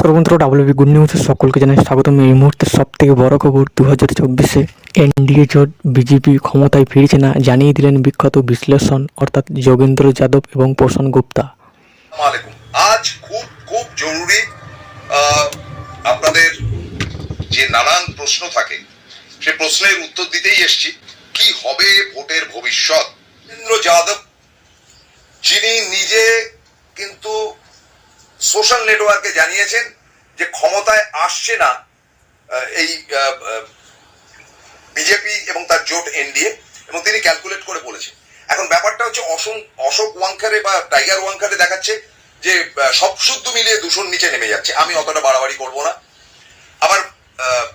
নমস্কার বন্ধুরা WB good নিউজে সকলকে জানাই স্বাগতম। এই মুহূর্তে সব থেকে বড় খবর দু হাজার চব্বিশে এনডিএ জোট বিজেপি ক্ষমতায় ফিরছে না জানিয়ে দিলেন বিখ্যাত বিশ্লেষণ অর্থাৎ যোগেন্দ্র যাদব এবং প্রসন্ন গুপ্তা। আজ খুব খুব জরুরি আপনাদের যে নানান প্রশ্ন থাকে, সে প্রশ্নের উত্তর দিতেই এসছি। কি হবে ভোটের ভবিষ্যৎ? যাদব, যিনি নিজে কিন্তু সোশ্যাল নেটওয়ার্কে জানিয়েছেন যে ক্ষমতায় আসছে না এই বিজেপি এবং তার জোট এনডিএ, এবং তিনি ক্যালকুলেট করে বলেছেন। এখন ব্যাপারটা হচ্ছে অশোক অশোক ওয়াংখারে বা টাইগার ওয়াংখারে দেখাচ্ছে যে সব শুদ্ধ মিলিয়ে দূষণ নিচে নেমে যাচ্ছে। আমি অতটা বাড়াবাড়ি করব না। আবার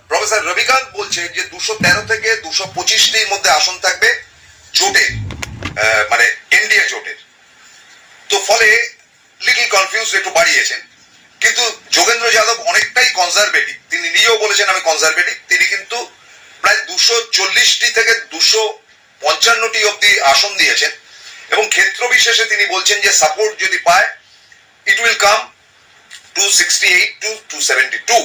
প্রফেসর রবিকান্ত বলছে যে দুশো তেরো থেকে দুশো পঁচিশটির মধ্যে আসন থাকবে জোটের মানে এনডিএ জোটের। তো ফলে লিটল কনফিউজ একটু বাড়িয়েছেন। কিন্তু যোগেন্দ্র যাদব অনেকটাই কনজারভেটিভ তিনি নিজেও বলেছেন, আমি কনজারভেটিভ তিনি কিন্তু প্রায় দুশো চল্লিশটি থেকে দুশো পঞ্চান্নটি অব্দি আসন দিয়েছেন। এবং ক্ষেত্র বিশেষে তিনি বলছেন যে সাপোর্ট যদি পায় it will come to sixty eight two two seventy two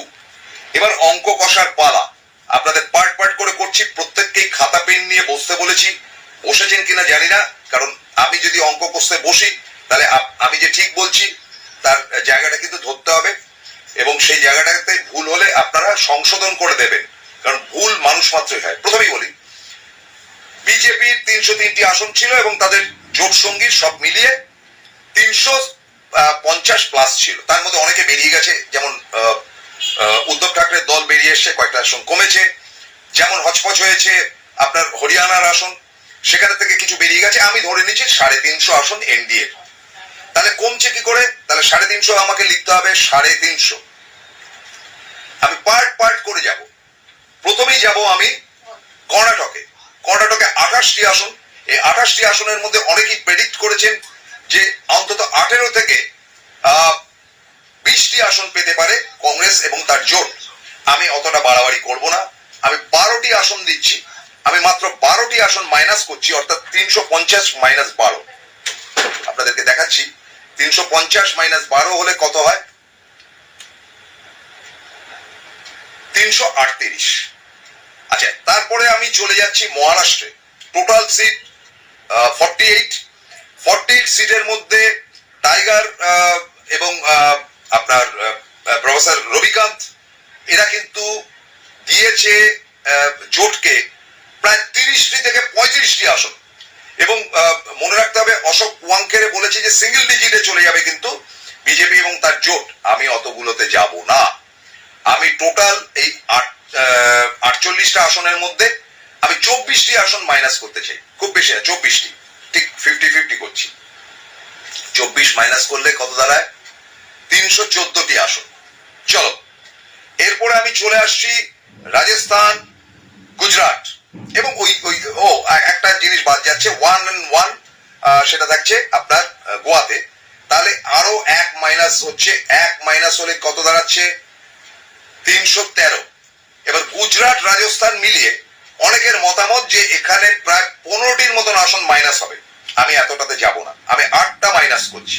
এবার অঙ্ক কষার পালা। আপনাদের পার্ট পার্ট করে করছি, প্রত্যেককেই খাতা পেন নিয়ে বসতে বলেছি। বসেছেন কিনা জানি না, কারণ আমি যদি অঙ্ক কষতে বসি তাহলে আমি যে ঠিক বলছি, তার জায়গাটা কিন্তু ধরতে হবে এবং সেই জায়গাটাতে ভুল হলে আপনারা সংশোধন করে দেবেন। কারণ ভুল মানুষ মাত্রই হয়। প্রথমেই বলি, বিজেপির তিনশো তিনটি আসন ছিল এবং তাদের জোট সঙ্গী সব মিলিয়ে তিনশো পঞ্চাশ প্লাস ছিল। তার মধ্যে অনেকে বেরিয়ে গেছে, যেমন উদ্ধব ঠাকরের দল বেরিয়ে এসছে, কয়েকটা আসন কমেছে। যেমন হচপচ হয়েছে আপনার হরিয়ানার আসন, সেখানে থেকে কিছু বেরিয়ে গেছে। আমি ধরে নিচ্ছি সাড়ে তিনশো আসন এনডিএ কি করে, তাহলে সাড়ে তিনশো আমাকে লিখতে হবে, সাড়ে তিনশো। আমি পার্ট পার্ট করে যাব। প্রথমেই যাব আমি কর্ণাটকে। কর্ণাটকে আঠাশটি আসন। এই আঠাশটি আসনের মধ্যে অনেকেই প্রেডিক্ট করেছেন যে অন্তত আঠেরো থেকে বিশটি আসন পেতে পারে কংগ্রেস এবং তার জোট। আমি অতটা বাড়াবাড়ি করব না। আমি বারোটি আসন দিচ্ছি। আমি মাত্র বারোটি আসন মাইনাস করছি, অর্থাৎ তিনশো পঞ্চাশ মাইনাস বারো। আপনাদেরকে দেখাচ্ছি। তিনশো পঞ্চাশ মাইনাস বারো হলে কত হয়? তিনশো আটত্রিশ। আচ্ছা তারপরে আমি চলে যাচ্ছি মহারাষ্ট্রে। Total seat forty eight forty eight সিটের মধ্যে টাইগার এবং আপনার প্রফেসর রবিকান্ত। এরা কিন্তু দিয়েছে জোটকে প্রায় তিরিশটি থেকে পঁয়ত্রিশটি আসন। এবং মনে রাখতে হবে, অশোক ওয়াংখেরে বলেছে যে সিঙ্গেল ডিজিটে চলে যাবে কিন্তু বিজেপি এবং তার জোট। আমি অতগুলোতে যাব না। আমি টোটাল এই আটচল্লিশটা আসনের মধ্যে আমি চব্বিশটি আসন মাইনাস করতে চাই। খুব বেশি না, চব্বিশটি। ঠিক ফিফটি ফিফটি করছি। চব্বিশ মাইনাস করলে কত দাঁড়ায়? তিনশো চোদ্দটি আসন। চলো। এরপরে আমি চলে আসছি রাজস্থান, গুজরাট। এবং ওই ওই, ও একটা জিনিস বাদ যাচ্ছে ওয়ান অ্যান্ড ওয়ান সেটা থাকছে আপনার গোয়াতে। তাহলে আরও এক মাইনাস হচ্ছে, এক মাইনাস হলে কত দাঁড়াচ্ছে? তিনশো তেরো। এবার গুজরাট, রাজস্থান মিলিয়ে অনেকের মতামত যে এখানে প্রায় পনেরোটির মতন আসন মাইনাস হবে। আমি এতটাতে যাব না। আমি আটটা মাইনাস করছি।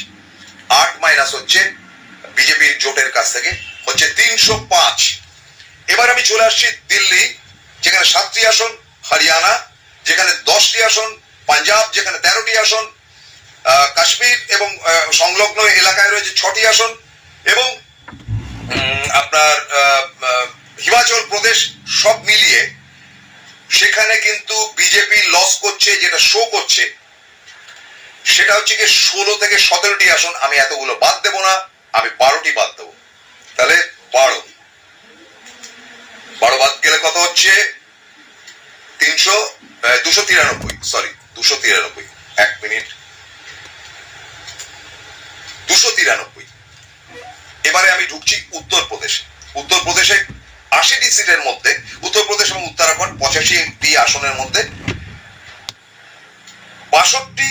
আট মাইনাস হচ্ছে বিজেপির জোটের কাছ থেকে, হচ্ছে তিনশো পাঁচ। এবার আমি চলে আসছি দিল্লি, যেখানে সাতটি আসন হরিয়ানা, যেখানে দশটি আসন, পাঞ্জাব, যেখানে তেরোটি আসন কাশ্মীর এবং সংলগ্ন এলাকায় রয়েছে ছটি আসন এবং আপনার হিমাচল প্রদেশ সব মিলিয়ে সেখানে কিন্তু বিজেপি লস করছে, যেটা শো করছে, সেটা হচ্ছে কি ষোলো থেকে সতেরোটি আসন আমি এতগুলো বাদ দেবো না, আমি বারোটি বাদ দেবো। তাহলে বারো। বারো বাদ গেলে কত হচ্ছে? তিনশো দুশো তিরানব্বই সরি দুশো তিরানব্বই। এক মিনিট। দুশো তিরানব্বই। এবারে আমি ঢুকছি উত্তরপ্রদেশে। উত্তরপ্রদেশে আশিটি সিটের মধ্যে, উত্তরপ্রদেশ এবং উত্তরাখণ্ড পঁচাশিটি আসনের মধ্যে বাষট্টি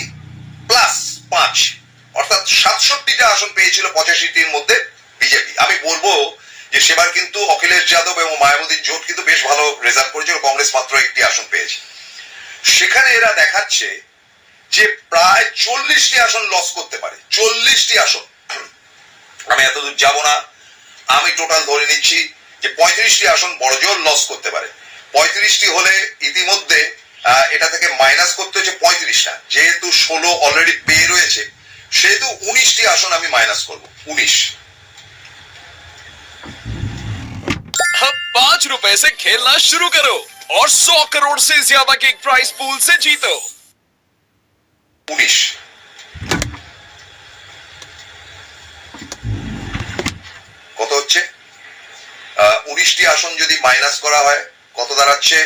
প্লাস পাঁচ, অর্থাৎ সাতষট্টিটা আসন পেয়েছিল পঁচাশিটির মধ্যে বিজেপি। আমি বলব যে সেবার কিন্তু অখিলেশ যাদব এবং মায়াবতীর জোট কিন্তু বেশ ভালো রেজাল্ট করেছিল কংগ্রেস মাত্র একটি আসন পেয়েছে। সেখানে এরা দেখাচ্ছে যে প্রায় চল্লিশটি আসন লস করতে পারে, চল্লিশটি আসন। আমি এতদূর যাব না, আমি টোটাল ধরে নিচ্ছি যে পঁয়ত্রিশটি আসন বড়জোর লস করতে পারে। পঁয়ত্রিশটি হলে ইতিমধ্যে এটা থেকে মাইনাস করতে হচ্ছে পঁয়ত্রিশটা। যেহেতু ষোলো অলরেডি পেয়ে রয়েছে, সেহেতু উনিশটি আসন আমি মাইনাস করব, উনিশ। अब पाँच रुपए से खेलना शुरू करो और सौ करोड़ से ज्यादा के प्राइस पूल से जीतो উনিশ কত হচ্ছে আহ, উনিশটি আসন যদি মাইনাস করা হয় কত দাঁড়াচ্ছে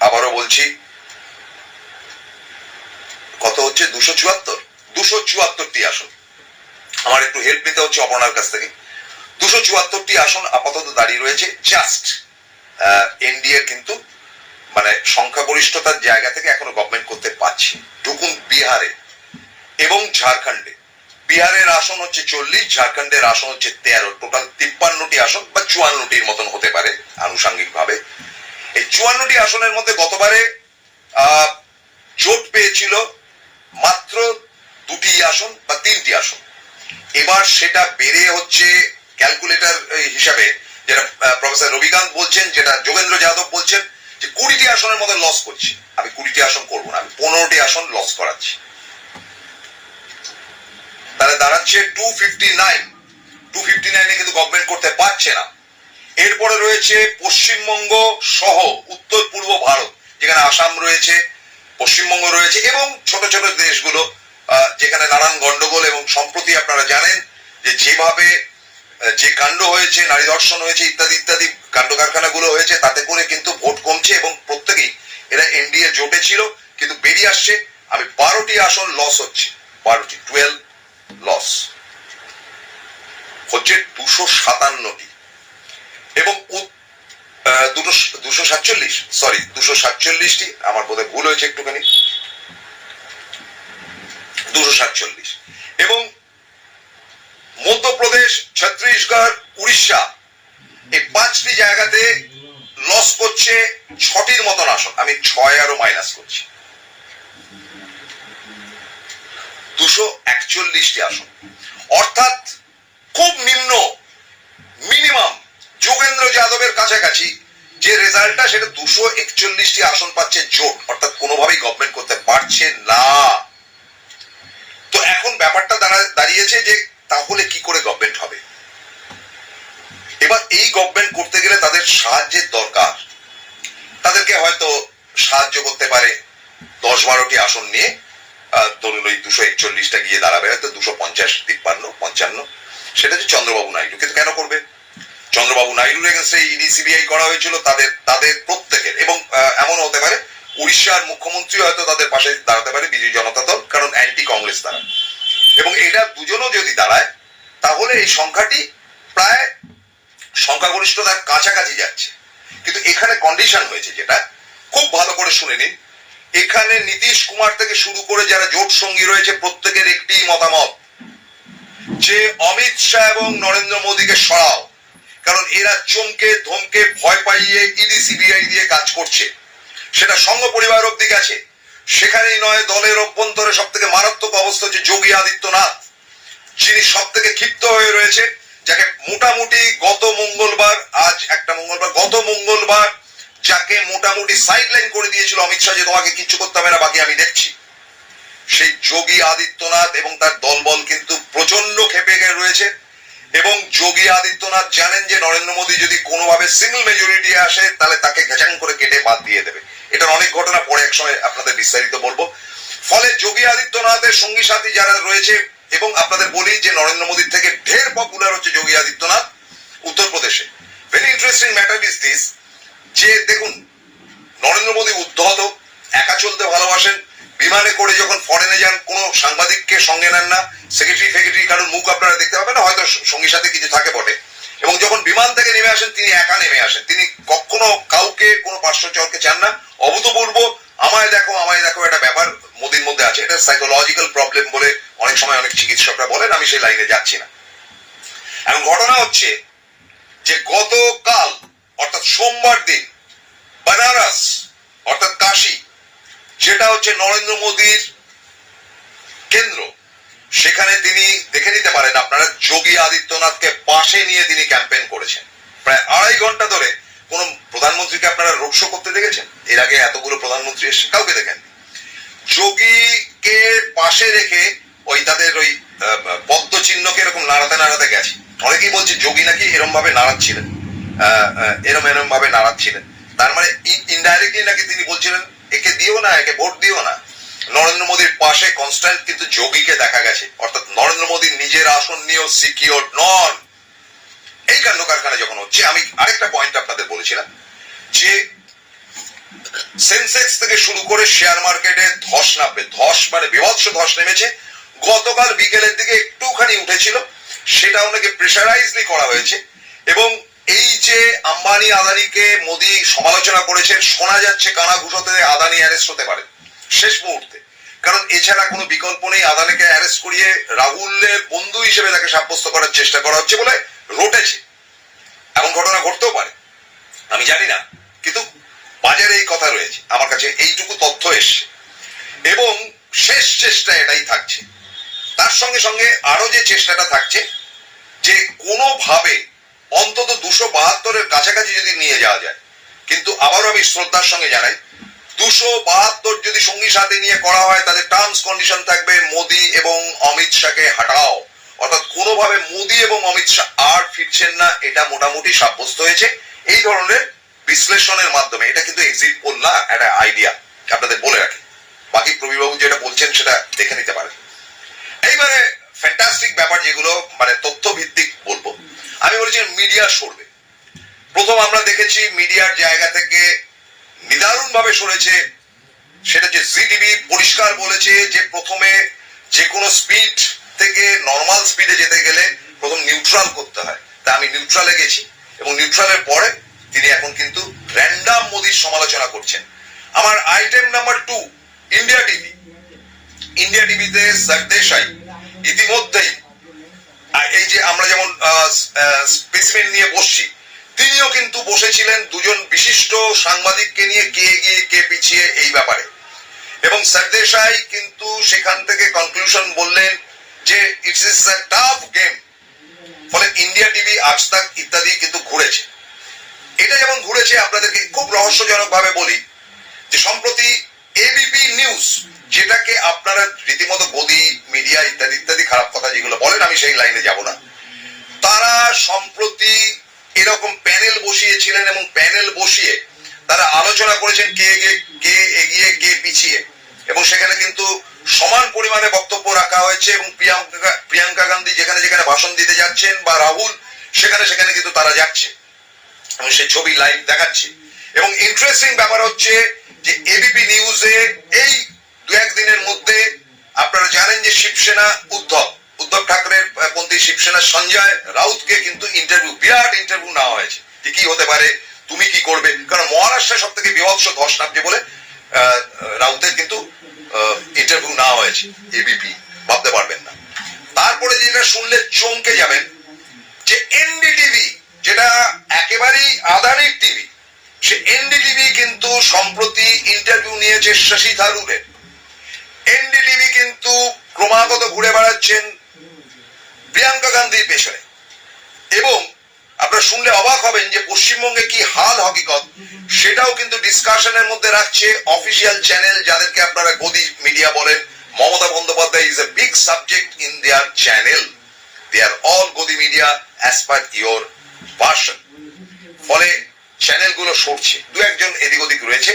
আবারও বলছি কত হচ্ছে দুশো চুয়াত্তর দুশো চুয়াত্তরটি আসন আমার একটু হেল্প নিতে হচ্ছে অপর্ণার কাছ থেকে দুশো চুয়াত্তরটি আসন আপাতত দাঁড়িয়ে রয়েছে। জাস্ট এনডিএ কিন্তু মানে সংখ্যাগরিষ্ঠতার জায়গা থেকে এখনও গভর্নমেন্ট করতে পারছে। ঢুকুন বিহারে এবং ঝাড়খণ্ডে। বিহারের আসন হচ্ছে চল্লিশ, ঝাড়খণ্ডের আসন হচ্ছে তেরো। টোটাল তিপ্পান্নটি আসন বা চুয়ান্নটির মতন হতে পারে আনুষাঙ্গিক ভাবে এই চুয়ান্নটি আসনের মধ্যে গতবারে জোট পেয়েছিল মাত্র দুটি আসন বা তিনটি আসন। এবার সেটা বেড়ে হচ্ছে ক্যালকুলেটর হিসাবে যেটা প্রফেসর রবিকান্ত বলছেন, যেটা যোগেন্দ্র যাদব বলছেন, যে কুড়িটি আসনের মধ্যে লস করছি। আমি কুড়িটি আসন করব না, আমি পনেরোটি আসন লস করাচ্ছি। তাহলে দাঁড়াচ্ছে two fifty nine two fifty নাইনে কিন্তু গভর্নমেন্ট করতে পারছে না। এরপরে রয়েছে পশ্চিমবঙ্গ সহ উত্তর পূর্ব ভারত, যেখানে আসাম রয়েছে, পশ্চিমবঙ্গ রয়েছে, এবং ছোট ছোট দেশগুলো যেখানে নানান গন্ডগোল এবং সম্প্রতি আপনারা জানেন যে যেভাবে যে কাণ্ড হয়েছে, নারী ধর্ষণ হয়েছে, ইত্যাদি ইত্যাদি কাণ্ড কারখানাগুলো হয়েছে, তাতে করে কিন্তু ভোট কমছে এবং প্রত্যেকেই এরা এনডিএ জোটে ছিল, কিন্তু বেরিয়ে আসছে। আমি বারোটি আসন লস হচ্ছে। বারোটি টুয়েলভ লস হচ্ছে দুশো সাতান্নটি। এবং দুটো, দুশো সাতচল্লিশ সরি দুশো সাতচল্লিশটি, আমার বোধহয় ভুল হয়েছে একটুখানি। দুশো সাতচল্লিশ। এবং মধ্যপ্রদেশ, ছত্তিশগড়, উড়িষ্যা। এই পাঁচটি জায়গাতে লস করছে ছটির মতন আসন। আমি ছয় আরও মাইনাস করছি। দুশো একচল্লিশটি আসন। অর্থাৎ খুব নিম্ন মিনিমাম যোগেন্দ্র যাদবের কাছাকাছি যে রেজাল্টটা, সেটা দুশো একচল্লিশটি আসন পাচ্ছে জোট। অর্থাৎ কোনোভাবেই গভর্নমেন্ট করতে পারছে না। তো এখন ব্যাপারটা দাঁড়া- দাঁড়িয়েছে যে তাহলে কি করে গভর্নমেন্ট হবে? এবার এই গভর্নমেন্ট করতে গেলে তাদের সাহায্যের দরকার। তাদেরকে হয়তো সাহায্য করতে পারে দশ বারোটি আসন নিয়ে। ধরুন ওই দুশো একচল্লিশটা গিয়ে দাঁড়াবে হয়তো দুশো পঞ্চাশ তিপ্পান্ন পঞ্চান্ন। সেটা হচ্ছে চন্দ্রবাবু নাইডু। কিন্তু কেন করবে? চন্দ্রবাবু নাইডুর এগেন্সে ইডি সিবিআই করা হয়েছিল তাদের তাদের প্রত্যেকের। এবং আহ, এমনও হতে পারে উড়িষ্যার মুখ্যমন্ত্রী হয়তো তাদের পাশে দাঁড়াতে পারে বিজু জনতা দল কারণ অ্যান্টি কংগ্রেস তারা। এবং এটা দুজনও যদি দাঁড়ায়, তাহলে এই সংখ্যাটি প্রায় সংখ্যাগরিষ্ঠতার কাছাকাছি যাচ্ছে। কিন্তু এখানে কন্ডিশন হয়েছে যেটা, খুব ভালো করে শুনে নিন। এখানে নীতিশ কুমার থেকে শুরু করে যারা জোট সঙ্গী রয়েছে, প্রত্যেকের একটি মতামত, যে অমিত শাহ এবং নরেন্দ্র মোদীকে সরাও, কারণ এরা চমকে, ধমকে, ভয় পাইয়ে, ইডি, সিবিআই দিয়ে কাজ করছে। সেটা সংঘ পরিবার অব্দি গেছে। সেখানেই নয়, দলের অভ্যন্তরে সব থেকে মারাত্মক অবস্থা হচ্ছে যোগী আদিত্যনাথ। যিনি সব থেকে ক্ষিপ্ত হয়ে রয়েছে, যাকে মোটামুটি গত মঙ্গলবার, আজ একটা মঙ্গলবার, গত মঙ্গলবার যাকে মোটামুটি সাইডলাইন করে দিয়েছিল অমিত শাহ যে তোমাকে কিচ্ছু করতে হবে না, বাকি আমি দেখছি। সেই যোগী আদিত্যনাথ এবং তার দলবল কিন্তু প্রচণ্ড খেপে গিয়ে রয়েছে। এবং যোগী আদিত্যনাথ জানেন যে নরেন্দ্র মোদী যদি কোনোভাবে সিঙ্গল মেজরিটি আসে, তাহলে তাকে ঘেচাং করে কেটে বাদ দিয়ে দেবে। এটার অনেক ঘটনা পরে এক সময় আপনাদের বিস্তারিত বলব। ফলে যোগী আদিত্যনাথের সঙ্গী সাথী যারা রয়েছে এবং আপনাদের বলি যে নরেন্দ্র মোদীর থেকে ঢের পপুলার হচ্ছে যোগী আদিত্যনাথ উত্তরপ্রদেশে। Very interesting matter is this যে দেখুন, নরেন্দ্র মোদী উদ্ধত, একা চলতে ভালোবাসেন, বিমানে করে যখন ফরেনে যান, কোনো সাংবাদিককে সঙ্গে নেন না সেক্রেটারি ফেক্রেটারি কারোর মুখ আপনারা দেখতে পাবেন না, হয়তো সঙ্গী সাথে কিছু থাকে বটে। এবং যখন বিমান থেকে নেমে আসেন, তিনি একা নেমে আসেন। তিনি কখনো কাউকে, কোনো পার্শ্বচরকে চান না। অভূতপূর্ব, আমায় দেখো আমায় দেখো একটা ব্যাপার মোদির মধ্যে আছে। এটা সাইকোলজিক্যাল প্রবলেম বলে অনেক সময় অনেক চিকিৎসকরা বলেন, আমি সেই লাইনে যাচ্ছি না। এখন ঘটনা হচ্ছে যে গতকাল, অর্থাৎ সোমবার দিন, বানারস, অর্থাৎ কাশি, যেটা হচ্ছে নরেন্দ্র মোদীর কেন্দ্র সেখানে তিনি দেখে নিতে পারেন আপনারা যোগী আদিত্যনাথকে পাশে নিয়ে তিনি ক্যাম্পেইন করেছেন। প্রায় আড়াই ঘণ্টা ধরে কোন প্রধানমন্ত্রীকে আপনারা রোড শো করতে দেখেছেন? এর আগে এতগুলো প্রধানমন্ত্রী এসে কাউকে দেখেন যোগীকে পাশে রেখে ওই তাদের ওই পদ্ম চিহ্নকে এরকম নাড়াতে নাড়াতে গেছে। অনেকেই বলছে যোগী নাকি এরম ভাবে নাড়াচ্ছিলেন এরম এরম ভাবে নাড়াচ্ছিলেন। তার মানে ইনডাইরেক্টলি নাকি তিনি বলছিলেন, একে দিও না, একে ভোট দিও না। নরেন্দ্র মোদীর পাশে কনস্ট্যান্ট কিন্তু যোগীকে দেখা গেছে। অর্থাৎ নরেন্দ্র মোদী নিজের আসন নিয়েও সিকিওর নন। এই কাণ্ড কারখানা যখন হচ্ছে, আমি আরেকটা পয়েন্ট আপনাদের বলেছিলাম, যে সেন্সেক্স থেকে শুরু করে শেয়ার মার্কেটে ধস নামবে, ধস মানে বিভৎস ধস নেমেছে। গতকাল বিকেলের দিকে একটুখানি উঠেছিল সেটা ওনাকে প্রেশারাইজলি করা হয়েছে। এবং এই যে আম্বানি, আদানিকে মোদি সমালোচনা করেছেন, শোনা যাচ্ছে কানা ঘুষোতে আদানি অ্যারেস্ট হতে পারে। শেষ মুহূর্তে। কারণ এছাড়া কোনো বিকল্প নেই আদানিকে অ্যারেস্ট করিয়ে রাহুলের বন্ধু হিসেবে তাকে সাব্যস্ত করার চেষ্টা করা হচ্ছে বলে রটেছে। এমন ঘটনা ঘটতেও পারে। আমি জানি না, কিন্তু বাজারে এই কথা রয়েছে। আমার কাছে এইটুকু তথ্য এসছে। এবং শেষ চেষ্টা এটাই থাকছে। তার সঙ্গে সঙ্গে আরও যে চেষ্টাটা থাকছে, যে কোনোভাবে অন্তত দুশো বাহাত্তরের কাছাকাছি যদি নিয়ে যাওয়া যায়, কিন্তু আবারও আমি শ্রদ্ধার সঙ্গে জানাই দুশো বাহাত্তর যদি সঙ্গী সাথে নিয়ে করা হয় তাদের টার্মস কন্ডিশন থাকবে মোদি এবং অমিত শাহকে হাঁটাও। অর্থাৎ কোনোভাবে মোদি এবং অমিত শাহ আর ফিরছেন না, এটা মোটামুটি সাব্যস্ত হয়েছে। এই ধরনের বিশ্লেষণের মাধ্যমে, এটা কিন্তু এক্সিট পোল না, একটা আইডিয়া আপনাদের বলে রাখি। বাকি প্রবীরবাবু যেটা বলছেন, সেটা দেখে নিতে পারেন। এইবারে ফ্যান্টাস্টিক ব্যাপার যেগুলো মানে তথ্য ভিত্তিক বলব। আমি বলেছি মিডিয়া সরবে। প্রথম আমরা দেখেছি মিডিয়ার জায়গা থেকে নিদারুণ ভাবে সরেছে সেটা যে জি টিভি পরিষ্কার বলেছে যে প্রথমে যে কোনো স্পিড থেকে নর্মাল স্পিডে যেতে গেলে প্রথম নিউট্রাল করতে হয়। তা আমি নিউট্রালে গেছি এবং নিউট্রালের পরে তিনি এখন কিন্তু র্যান্ডাম মোদির সমালোচনা করছেন। আমার item number two India TV India টিভিতে সরদেশাই ইতিমধ্যেই এই যে আমরা যেমন স্পেসিমেন নিয়ে বসছি তিনিও কিন্তু বসেছিলেন দুজন বিশিষ্ট সাংবাদিককে নিয়ে কে এগিয়ে কে পিছিয়ে এই ব্যাপারে। এবং সরদেশাই কিন্তু সেখান থেকে কনক্লুশন বললেন যে it's is a tough game ফলে ইন্ডিয়া টিভি আজ তাক ইত্যাদি কিন্তু ঘুরেছে। এটা যেমন ঘুরেছে, আপনাদেরকে খুব রহস্যজনক ভাবে বলি যে সম্প্রতি এবিপি নিউজ যেটাকে আপনারা রীতিমতো গদি, মিডিয়া ইত্যাদি ইত্যাদি খারাপ কথা যেগুলো বলেন, আমি সেই লাইনে যাব না। তারা সম্প্রতি এরকম প্যানেল বসিয়েছিলেন এবং প্যানেল বসিয়ে তারা আলোচনা করেছেন কে কে এগিয়ে, কে পিছিয়ে। এবং সেখানে কিন্তু সমান পরিমাণে বক্তব্য রাখা হয়েছে এবং প্রিয়াঙ্কা প্রিয়াঙ্কা গান্ধী যেখানে যেখানে ভাষণ দিতে যাচ্ছেন বা রাহুল, সেখানে সেখানে কিন্তু তারা যাচ্ছে। এবং সেই ছবি লাইভ দেখাচ্ছে। এবং ইন্টারেস্টিং ব্যাপার হচ্ছে যে এবিপি নিউজে এই দু একদিনের মধ্যে আপনারা জানেন যে শিবসেনা উদ্ধব। ঠাকরের শিবসেনা সঞ্জয় রাউতকে কিন্তু ইন্টারভিউ বিরাট ইন্টারভিউ নেওয়া হয়েছে। যে কি হতে পারে, তুমি কি করবে? কারণ মহারাষ্ট্রে সব থেকে বিভৎস ধস নামছে বলে রাউতের কিন্তু ইন্টারভিউ নেওয়া হয়েছে এবিপি ভাবতে পারবেন না। তারপরে যেটা শুনলে চমকে যাবেন, যে এনডিটিভি যেটা একেবারেই আদানির টিভি সে এনডিটিভি কিন্তু সম্প্রতি ইন্টারভিউ নিয়েছে শশী থারুরের। এনডিটিভি কিন্তু ক্রমাগত ঘুরে বেড়াচ্ছেন প্রিয়াঙ্কা গান্ধীর পেছনে। এবং আপনারা শুনলে অবাক হবেন যে পশ্চিমবঙ্গে কি হাল হকিকত, সেটাও কিন্তু ডিসকাশনের মধ্যে রাখছে অফিসিয়াল চ্যানেল যাদেরকে আপনারা গদি মিডিয়া বলেন। Mamata Bandyopadhyay is a big subject in their channel they are all godi media as per your version ফলে চ্যানেলগুলো সরছে। দু একজন এদিক ওদিক রয়েছে।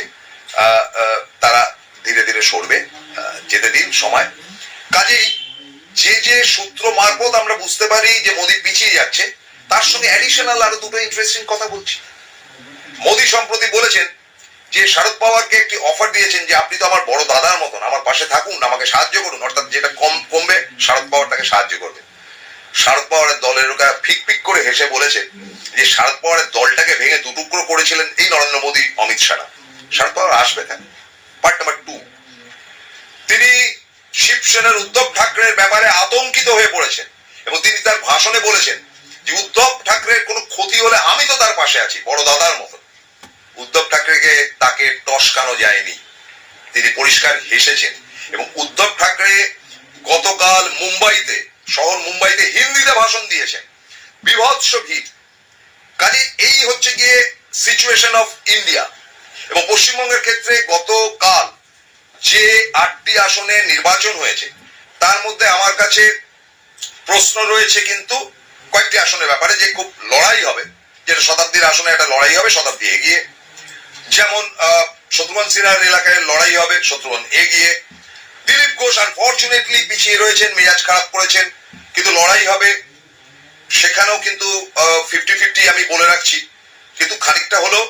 তারা ধীরে ধীরে সরবে। যেতে দিন সময়। কাজেই যে যে সূত্র মারফত আমরা বুঝতে পারি যে মোদি পিছিয়ে যাচ্ছে, তার সঙ্গে অ্যাডিশনাল আরও দুটো ইন্টারেস্টিং কথা বলছি। মোদি সম্প্রতি বলেছেন যে শারদ পাওয়ারকে একটি অফার দিয়েছেন যে আপনি তো আমার বড় দাদার মতন, আমার পাশে থাকুন, আমাকে সাহায্য করুন, অর্থাৎ যেটা কম কমবে, শারদ পাওয়ার তাকে সাহায্য করবে। শারদ পাওয়ারের দলের লোকেরা ফিক ফিক করে হেসে বলেছে যে শারদ পাওয়ারের দলটাকে ভেঙে দুটুকরো করেছিলেন এই নরেন্দ্র মোদী, অমিত শাহ। শারদ পাওয়ার আসবে কেন? পার্ট নাম্বার টু শিবসেনার উদ্ধব ঠাকরের ব্যাপারে আতঙ্কিত হয়ে পড়েছেন এবং তিনি তার ভাষণে বলেছেন যে উদ্ধব ঠাকরের কোনো ক্ষতি হলে আমি তো তার পাশে আছি, বড় দাদার মতো। উদ্ধব ঠাকরেকে তাকে টসকানো যায়নি। তিনি পরিষ্কার হেসেছেন এবং উদ্ধব ঠাকরে গতকাল মুম্বাইতে, শহর মুম্বাইতে হিন্দিতে ভাষণ দিয়েছেন। বিভৎস ভিড়। কাজে এই হচ্ছে গিয়ে সিচুয়েশন অফ ইন্ডিয়া এবং পশ্চিমবঙ্গের ক্ষেত্রে গতকাল যে আটটি আসনে নির্বাচন হয়েছে, তার মধ্যে আমার কাছে প্রশ্ন রয়েছে কিন্তু কয়েকটি আসনের ব্যাপারে যে খুব লড়াই হবে, যেটা শতাব্দীর আসনে একটা লড়াই হবে, শতাব্দী এগিয়ে। যেমন শত্রুঘ্ন সিনহার এলাকায় লড়াই হবে, শত্রুঘ্ন এগিয়ে। দিলীপ ঘোষ আনফর্চুনেটলি পিছিয়ে রয়েছেন, মেজাজ খারাপ করেছেন, কিন্তু লড়াই হবে। সেখানেও কিন্তু ফিফটি ফিফটি আমি বলে রাখছি। কিন্তু খানিকটা হলো